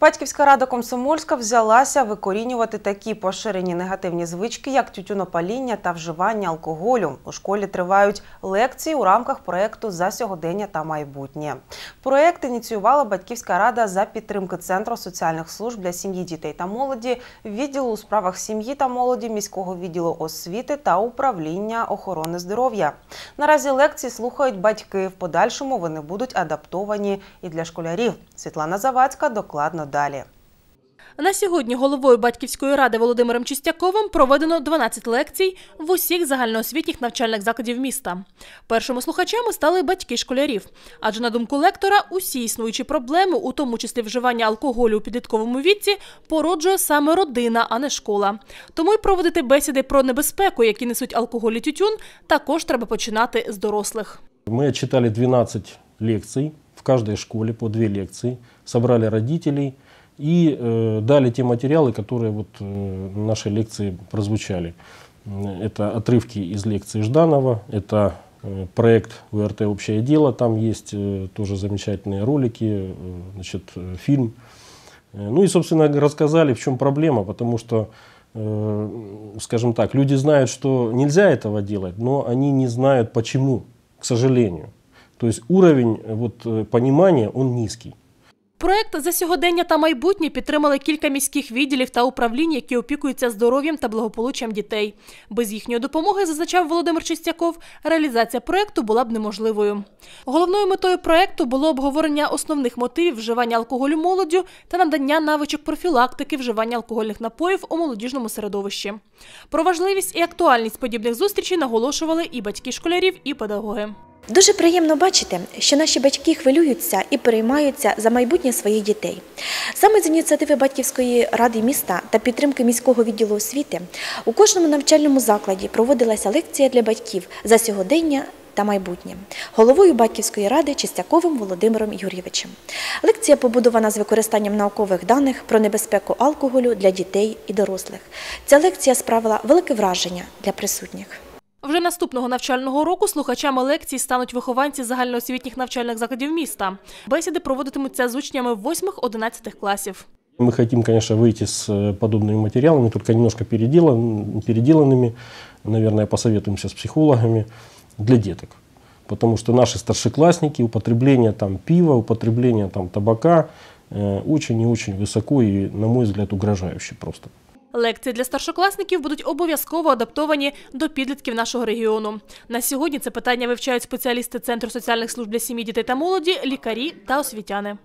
Батьківська рада Комсомольська взялася викорінювати такі поширені негативні звички, як тютюнопаління та вживання алкоголю. У школі тривають лекції у рамках проєкту за сьогодення та майбутнє. Проєкт ініціювала Батьківська рада за підтримки Центру соціальних служб для сім'ї, дітей та молоді, відділу у справах сім'ї та молоді, міського відділу освіти та управління охорони здоров'я. Наразі лекції слухають батьки. В подальшому вони будуть адаптовані і для школярів. Світлана Завадська докладно далі. На сьогодні головою батьківської ради Володимиром Чистяковим проведено 12 лекцій в усіх загальноосвітніх навчальних закладів міста. Першими слухачами стали батьки школярів, адже на думку лектора, усі існуючі проблеми, у тому числі вживання алкоголю у підлітковому віці, породжує саме родина, а не школа. Тому й проводити бесіди про небезпеку, які несуть алкоголь і тютюн, також треба починати з дорослих. Мы отчитали 12 лекций в каждой школе по две лекции, собрали родителей и э, дали те материалы, которые вот э, в лекции прозвучали. М, Это отрывки из лекции Жданова, это э, проект ВРТ «Общее дело», там есть э, тоже замечательные ролики, э, значит, э, фильм. Э, Ну и, собственно, рассказали, в чем проблема, потому что, э, скажем так, люди знают, что нельзя этого делать, но они не знают почему, к сожалению. То есть уровень э, вот, э, понимания, он низкий. Проект за сьогодення та майбутнє підтримали кілька міських відділів та управлінь, які опікуються здоров'ям та благополуччям дітей. Без їхньої допомоги, зазначав Володимир Чистяков, реалізація проекту була б неможливою. Головною метою проекту було обговорення основних мотивів вживання алкоголю молоддю та надання навичок профілактики вживання алкогольних напоїв у молодіжному середовищі. Про важливість і актуальність подібних зустрічей наголошували і батьки школярів, і педагоги. Дуже приємно бачити, що наші батьки хвилюються і переймаються за майбутнє своїх дітей. Саме з ініціативи батьківської ради міста та підтримки міського відділу освіти у кожному навчальному закладі проводилася лекція для батьків за сьогодення та майбутнє головою батьківської ради Чистяковим Володимиром Юрійовичем. Лекція побудована з використанням наукових даних про небезпеку алкоголю для дітей і дорослих. Ця лекція справила велике враження для присутніх. Вже наступного навчального року слухачами лекцій стануть вихованці загальноосвітніх навчальних закладів міста. Бесіди проводитимуться з учнями 8-11 класів. Мы хотим, конечно, выйти с э, подобными материалами, только немножко переделан, переделанными. Наверное, посоветуемся с психологами для деток. Потому что наши старшеклассники, употребление там, пива, употребление там, табака э, очень и очень высоко и, на мой взгляд, угрожающе просто. Лекції для старшокласників будуть обов'язково адаптовані до підлітків нашого регіону. На сьогодні це питання вивчають спеціалісти Центру соціальних служб для сім'ї, дітей та молоді, лікарі та освітяни.